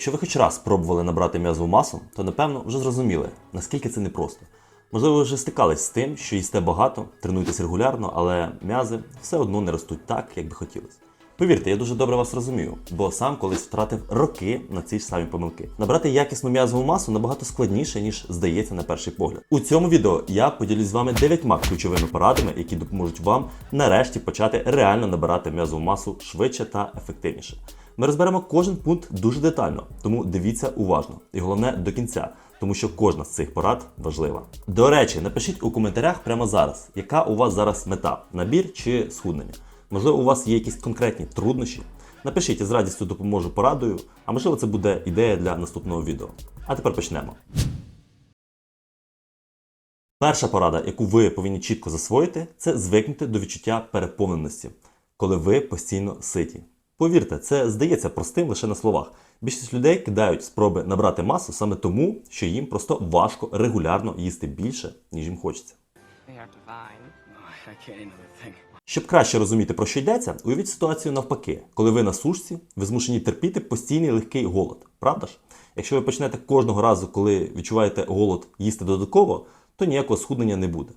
Якщо ви хоч раз пробували набрати м'язову масу, то напевно вже зрозуміли, наскільки це непросто. Можливо, ви вже стикались з тим, що їсте багато, тренуєтесь регулярно, але м'язи все одно не ростуть так, як би хотілося. Повірте, я дуже добре вас розумію, бо сам колись втратив роки на ці ж самі помилки. Набрати якісну м'язову масу набагато складніше, ніж здається на перший погляд. У цьому відео я поділюсь з вами дев'ятьма ключовими порадами, які допоможуть вам нарешті почати реально набирати м'язову масу швидше та ефективніше. Ми розберемо кожен пункт дуже детально, тому дивіться уважно і головне до кінця, тому що кожна з цих порад важлива. До речі, напишіть у коментарях прямо зараз, яка у вас зараз мета набір чи схуднення. Можливо, у вас є якісь конкретні труднощі. Напишіть, я з радістю допоможу порадою, а можливо, це буде ідея для наступного відео. А тепер почнемо. Перша порада, яку ви повинні чітко засвоїти, це звикнути до відчуття переповненості, коли ви постійно ситі. Повірте, це здається простим лише на словах. Більшість людей кидають спроби набрати масу саме тому, що їм просто важко регулярно їсти більше, ніж їм хочеться. Щоб краще розуміти, про що йдеться, уявіть ситуацію навпаки, коли ви на сушці, ви змушені терпіти постійний легкий голод. Правда ж? Якщо ви почнете кожного разу, коли відчуваєте голод, їсти додатково, то ніякого схуднення не буде.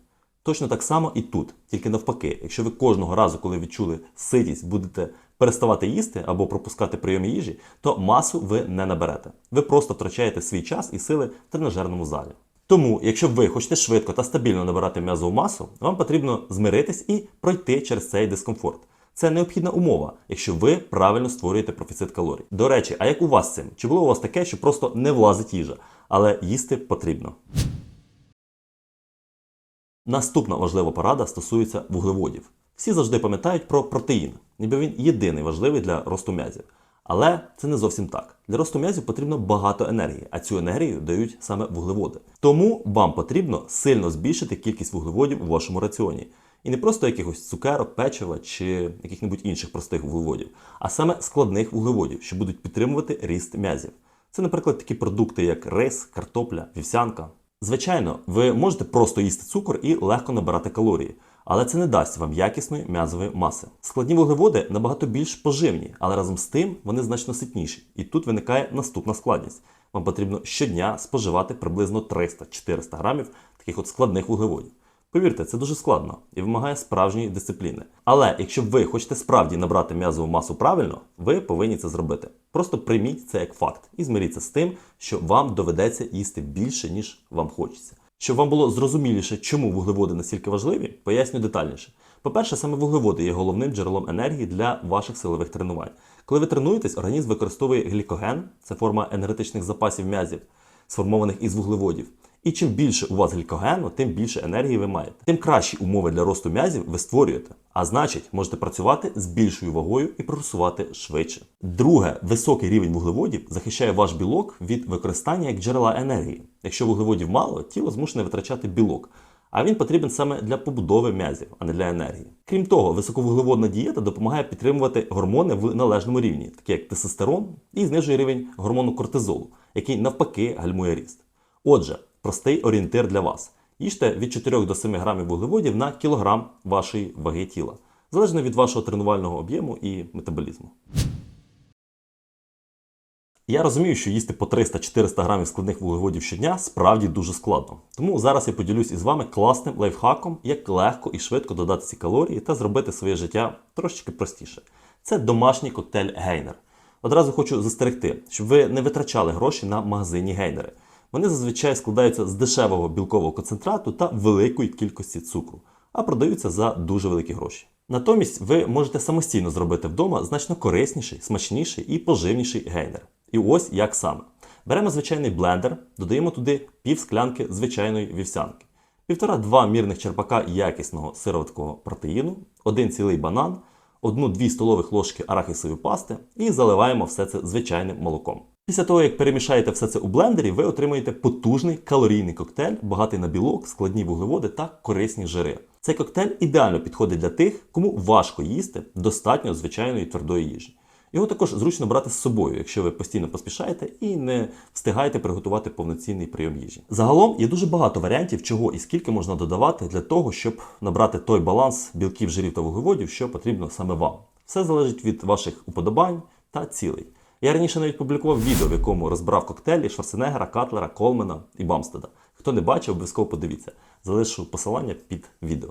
Точно так само і тут, тільки навпаки, якщо ви кожного разу, коли відчули ситість, будете переставати їсти або пропускати прийом їжі, то масу ви не наберете. Ви просто втрачаєте свій час і сили в тренажерному залі. Тому, якщо ви хочете швидко та стабільно набирати м'язову масу, вам потрібно змиритись і пройти через цей дискомфорт. Це необхідна умова, якщо ви правильно створюєте профіцит калорій. До речі, а як у вас цим? Чи було у вас таке, що просто не влазить їжа, але їсти потрібно? Наступна важлива порада стосується вуглеводів. Всі завжди пам'ятають про протеїн, ніби він єдиний важливий для росту м'язів. Але це не зовсім так. Для росту м'язів потрібно багато енергії, а цю енергію дають саме вуглеводи. Тому вам потрібно сильно збільшити кількість вуглеводів у вашому раціоні. І не просто якихось цукерок, печива чи яких-небудь інших простих вуглеводів, а саме складних вуглеводів, що будуть підтримувати ріст м'язів. Це, наприклад, такі продукти, як рис, картопля, вівсянка. Звичайно, ви можете просто їсти цукор і легко набирати калорії, але це не дасть вам якісної м'язової маси. Складні вуглеводи набагато більш поживні, але разом з тим вони значно ситніші. І тут виникає наступна складність. Вам потрібно щодня споживати приблизно 300-400 грамів таких от складних вуглеводів. Повірте, це дуже складно і вимагає справжньої дисципліни. Але якщо ви хочете справді набрати м'язову масу правильно, ви повинні це зробити. Просто прийміть це як факт і змиріться з тим, що вам доведеться їсти більше, ніж вам хочеться. Щоб вам було зрозуміліше, чому вуглеводи настільки важливі, поясню детальніше. По-перше, саме вуглеводи є головним джерелом енергії для ваших силових тренувань. Коли ви тренуєтесь, організм використовує глікоген, це форма енергетичних запасів м'язів, сформованих із вуглеводів. І чим більше у вас глікогену, тим більше енергії ви маєте. Тим кращі умови для росту м'язів ви створюєте. А значить, можете працювати з більшою вагою і прогресувати швидше. Друге, високий рівень вуглеводів захищає ваш білок від використання як джерела енергії. Якщо вуглеводів мало, тіло змушене витрачати білок. А він потрібен саме для побудови м'язів, а не для енергії. Крім того, високовуглеводна дієта допомагає підтримувати гормони в належному рівні, такі як тестостерон, і знижує рівень гормону кортизолу, який навпаки гальмує ріст. Отже, простий орієнтир для вас. Їжте від 4 до 7 грамів вуглеводів на кілограм вашої ваги тіла, залежно від вашого тренувального об'єму і метаболізму. Я розумію, що їсти по 300-400 грамів складних вуглеводів щодня справді дуже складно. Тому зараз я поділюсь із вами класним лайфхаком, як легко і швидко додати ці калорії та зробити своє життя трошечки простіше. Це домашній коктейль Гейнер. Одразу хочу застерегти, щоб ви не витрачали гроші на магазинні гейнери. Вони зазвичай складаються з дешевого білкового концентрату та великої кількості цукру, а продаються за дуже великі гроші. Натомість ви можете самостійно зробити вдома значно корисніший, смачніший і поживніший гейнер. І ось як саме. Беремо звичайний блендер, додаємо туди пів склянки звичайної вівсянки, півтора-два мірних черпака якісного сироваткого протеїну, один цілий банан, одну-дві столових ложки арахісової пасти і заливаємо все це звичайним молоком. Після того, як перемішаєте все це у блендері, ви отримаєте потужний калорійний коктейль, багатий на білок, складні вуглеводи та корисні жири. Цей коктейль ідеально підходить для тих, кому важко їсти достатньо звичайної твердої їжі. Його також зручно брати з собою, якщо ви постійно поспішаєте і не встигаєте приготувати повноцінний прийом їжі. Загалом є дуже багато варіантів, чого і скільки можна додавати для того, щоб набрати той баланс білків, жирів та вуглеводів, що потрібно саме вам. Все залежить від ваших уподобань та цілей. Я раніше навіть публікував відео, в якому розбирав коктейлі Шварценеггера, កា тлера, Колмена і Бамстеда. Хто не бачив, обов'язково подивіться. Залишу посилання під відео.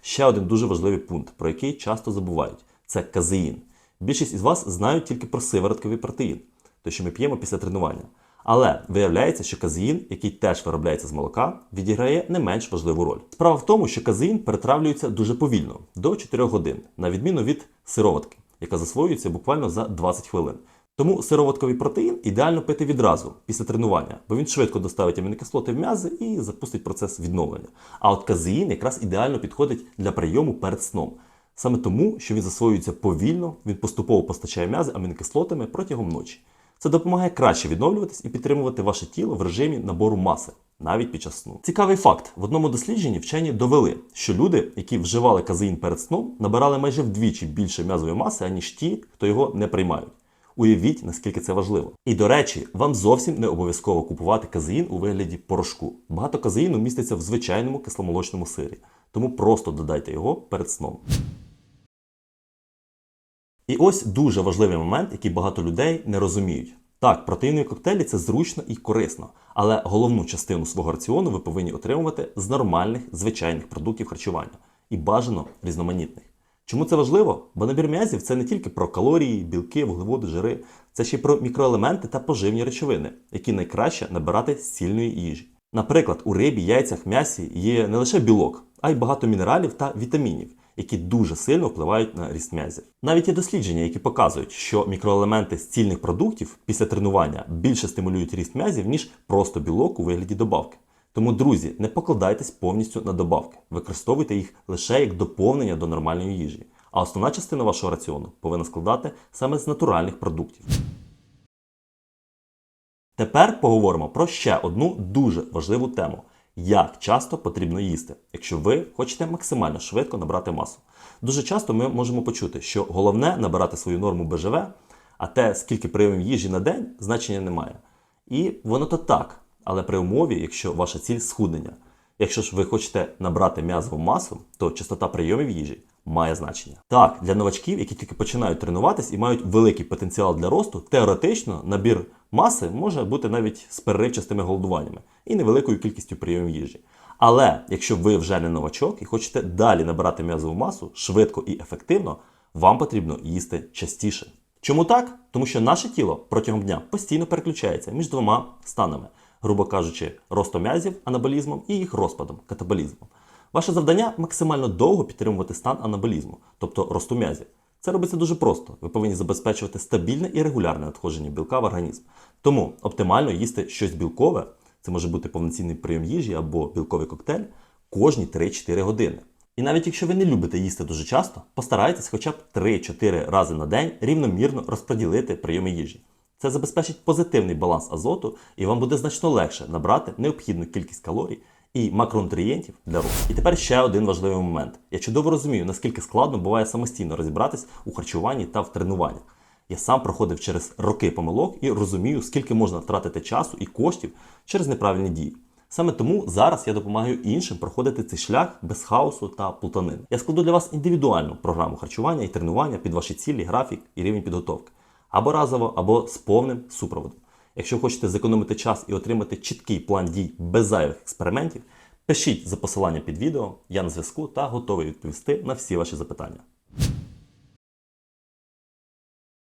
Ще один дуже важливий пункт, про який часто забувають це казеїн. Більшість із вас знають тільки про сиворотковий протеїн, той, що ми п'ємо після тренування. Але виявляється, що казеїн, який теж виробляється з молока, відіграє не менш важливу роль. Справа в тому, що казеїн перетравлюється дуже повільно до 4 годин, на відміну від сироватки, яка засвоюється буквально за 20 хвилин. Тому сироватковий протеїн ідеально пити відразу після тренування, бо він швидко доставить амінокислоти в м'язи і запустить процес відновлення. А от казеїн якраз ідеально підходить для прийому перед сном. Саме тому, що він засвоюється повільно, він поступово постачає м'язи амінокислотами протягом ночі. Це допомагає краще відновлюватись і підтримувати ваше тіло в режимі набору маси, навіть під час сну. Цікавий факт: в одному дослідженні вчені довели, що люди, які вживали казеїн перед сном, набирали майже вдвічі більше м'язової маси, аніж ті, хто його не приймають. Уявіть, наскільки це важливо. І до речі, вам зовсім не обов'язково купувати казеїн у вигляді порошку. Багато казеїну міститься в звичайному кисломолочному сирі, тому просто додайте його перед сном. І ось дуже важливий момент, який багато людей не розуміють. Так, протеїнові коктейлі це зручно і корисно, але головну частину свого раціону ви повинні отримувати з нормальних звичайних продуктів харчування і бажано різноманітних. Чому це важливо? Бо набір м'язів це не тільки про калорії, білки, вуглеводи, жири, це ще й про мікроелементи та поживні речовини, які найкраще набирати з цільної їжі. Наприклад, у рибі, яйцях, м'ясі є не лише білок, а й багато мінералів та вітамінів, які дуже сильно впливають на ріст м'язів. Навіть є дослідження, які показують, що мікроелементи з цільних продуктів після тренування більше стимулюють ріст м'язів, ніж просто білок у вигляді добавки. Тому, друзі, не покладайтесь повністю на добавки, використовуйте їх лише як доповнення до нормальної їжі. А основна частина вашого раціону повинна складати саме з натуральних продуктів. Тепер поговоримо про ще одну дуже важливу тему: як часто потрібно їсти, якщо ви хочете максимально швидко набрати масу. Дуже часто ми можемо почути, що головне набирати свою норму БЖВ, а те, скільки прийомів їжі на день, значення немає. І воно то так, але при умові, якщо ваша ціль схуднення. Якщо ж ви хочете набрати м'язову масу, то частота прийомів їжі має значення. Так, для новачків, які тільки починають тренуватись і мають великий потенціал для росту, теоретично набір маси може бути навіть з переривчастими голодуваннями і невеликою кількістю прийомів їжі. Але якщо ви вже не новачок і хочете далі набирати м'язову масу швидко і ефективно, вам потрібно їсти частіше. Чому так? Тому що наше тіло протягом дня постійно переключається між двома станами, грубо кажучи, ростом м'язів анаболізмом і їх розпадом катаболізмом. Ваше завдання максимально довго підтримувати стан анаболізму, тобто росту м'язів. Це робиться дуже просто. Ви повинні забезпечувати стабільне і регулярне надходження білка в організм. Тому оптимально їсти щось білкове, це може бути повноцінний прийом їжі або білковий коктейль, кожні 3-4 години. І навіть якщо ви не любите їсти дуже часто, постарайтесь хоча б 3-4 рази на день рівномірно розподілити прийоми їжі. Це забезпечить позитивний баланс азоту, і вам буде значно легше набрати необхідну кількість калорій і макронутрієнтів для росту. І тепер ще один важливий момент. Я чудово розумію, наскільки складно буває самостійно розібратись у харчуванні та в тренуваннях. Я сам проходив через роки помилок і розумію, скільки можна втратити часу і коштів через неправильні дії. Саме тому зараз я допомагаю іншим проходити цей шлях без хаосу та плутанин. Я складу для вас індивідуальну програму харчування і тренування під ваші цілі, графік і рівень підготовки. Або разово, або з повним супроводом. Якщо хочете зекономити час і отримати чіткий план дій без зайвих експериментів, пишіть за посилання під відео, я на зв'язку та готовий відповісти на всі ваші запитання.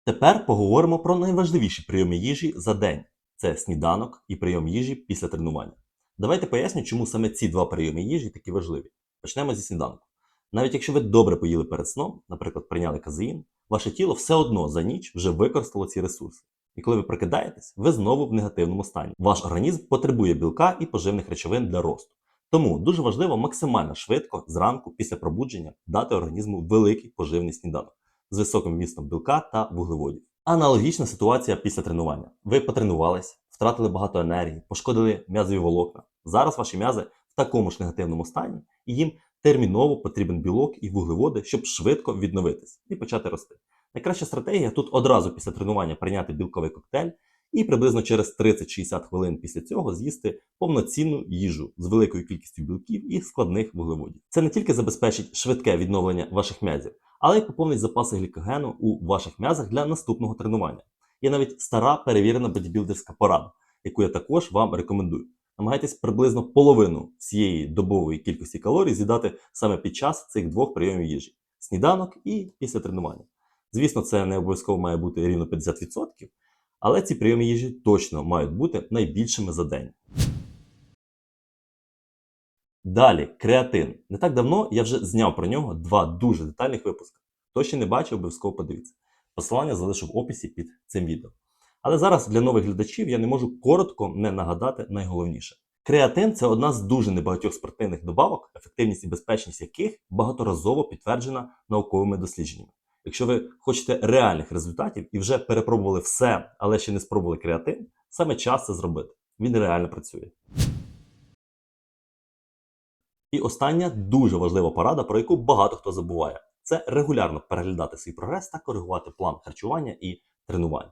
Тепер поговоримо про найважливіші прийоми їжі за день: це сніданок і прийом їжі після тренування. Давайте поясню, чому саме ці два прийоми їжі такі важливі. Почнемо зі сніданку. Навіть якщо ви добре поїли перед сном, наприклад, прийняли казеїн, ваше тіло все одно за ніч вже використало ці ресурси. І коли ви прокидаєтесь, ви знову в негативному стані. Ваш організм потребує білка і поживних речовин для росту. Тому дуже важливо максимально швидко зранку після пробудження дати організму великий поживний сніданок з високим вмістом білка та вуглеводів. Аналогічна ситуація після тренування. Ви потренувались, втратили багато енергії, пошкодили м'язові волокна. Зараз ваші м'язи в такому ж негативному стані, і їм терміново потрібен білок і вуглеводи, щоб швидко відновитись і почати рости. Найкраща стратегія тут одразу після тренування прийняти білковий коктейль і приблизно через 30-60 хвилин після цього з'їсти повноцінну їжу з великою кількістю білків і складних вуглеводів. Це не тільки забезпечить швидке відновлення ваших м'язів, але й поповнить запаси глікогену у ваших м'язах для наступного тренування. Є навіть стара перевірена бодібілдерська порада, яку я також вам рекомендую. Намагайтесь приблизно половину всієї добової кількості калорій з'їдати саме під час цих двох прийомів їжі: сніданок і після тренування. Звісно, це не обов'язково має бути рівно 50%, але ці прийоми їжі точно мають бути найбільшими за день. Далі, креатин. Не так давно я вже зняв про нього два дуже детальних випуски. Хто ще не бачив, обов'язково подивіться. Посилання залишу в описі під цим відео. Але зараз для нових глядачів я не можу коротко не нагадати найголовніше. Креатин це одна з дуже небагатьох спортивних добавок, ефективність і безпечність яких багаторазово підтверджена науковими дослідженнями. Якщо ви хочете реальних результатів і вже перепробували все, але ще не спробували креатин, саме час це зробити. Він реально працює. І остання дуже важлива порада, про яку багато хто забуває, це регулярно переглядати свій прогрес та коригувати план харчування і тренувань.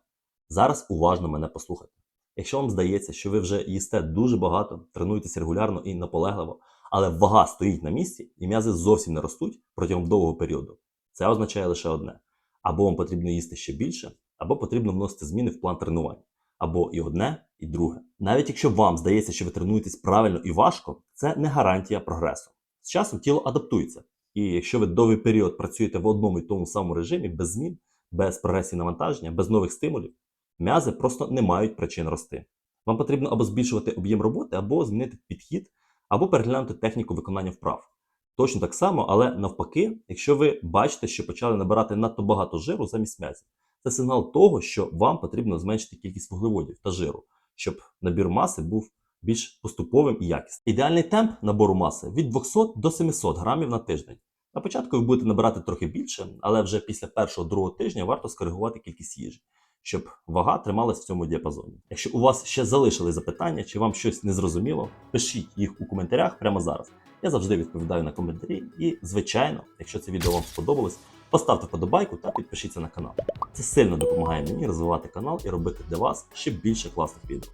Зараз уважно мене послухайте. Якщо вам здається, що ви вже їсте дуже багато, тренуєтесь регулярно і наполегливо, але вага стоїть на місці і м'язи зовсім не ростуть протягом довгого періоду, це означає лише одне: або вам потрібно їсти ще більше, або потрібно вносити зміни в план тренувань. Або і одне, і друге. Навіть якщо вам здається, що ви тренуєтесь правильно і важко, це не гарантія прогресу. З часом тіло адаптується. І якщо ви довгий період працюєте в одному і тому самому режимі, без змін, без прогресії навантаження, без нових стимулів, м'язи просто не мають причин рости. Вам потрібно або збільшувати об'єм роботи, або змінити підхід, або переглянути техніку виконання вправ. Точно так само, але навпаки, якщо ви бачите, що почали набирати надто багато жиру замість м'язів, це сигнал того, що вам потрібно зменшити кількість вуглеводів та жиру, щоб набір маси був більш поступовим і якісним. Ідеальний темп набору маси від 200 до 700 грамів на тиждень. На початку ви будете набирати трохи більше, але вже після першого другого тижня варто скоригувати кількість їжі, щоб вага трималась в цьому діапазоні. Якщо у вас ще залишили запитання, чи вам щось не зрозуміло, пишіть їх у коментарях прямо зараз. Я завжди відповідаю на коментарі. І, звичайно, якщо це відео вам сподобалось, поставте вподобайку та підпишіться на канал. Це сильно допомагає мені розвивати канал і робити для вас ще більше класних відео.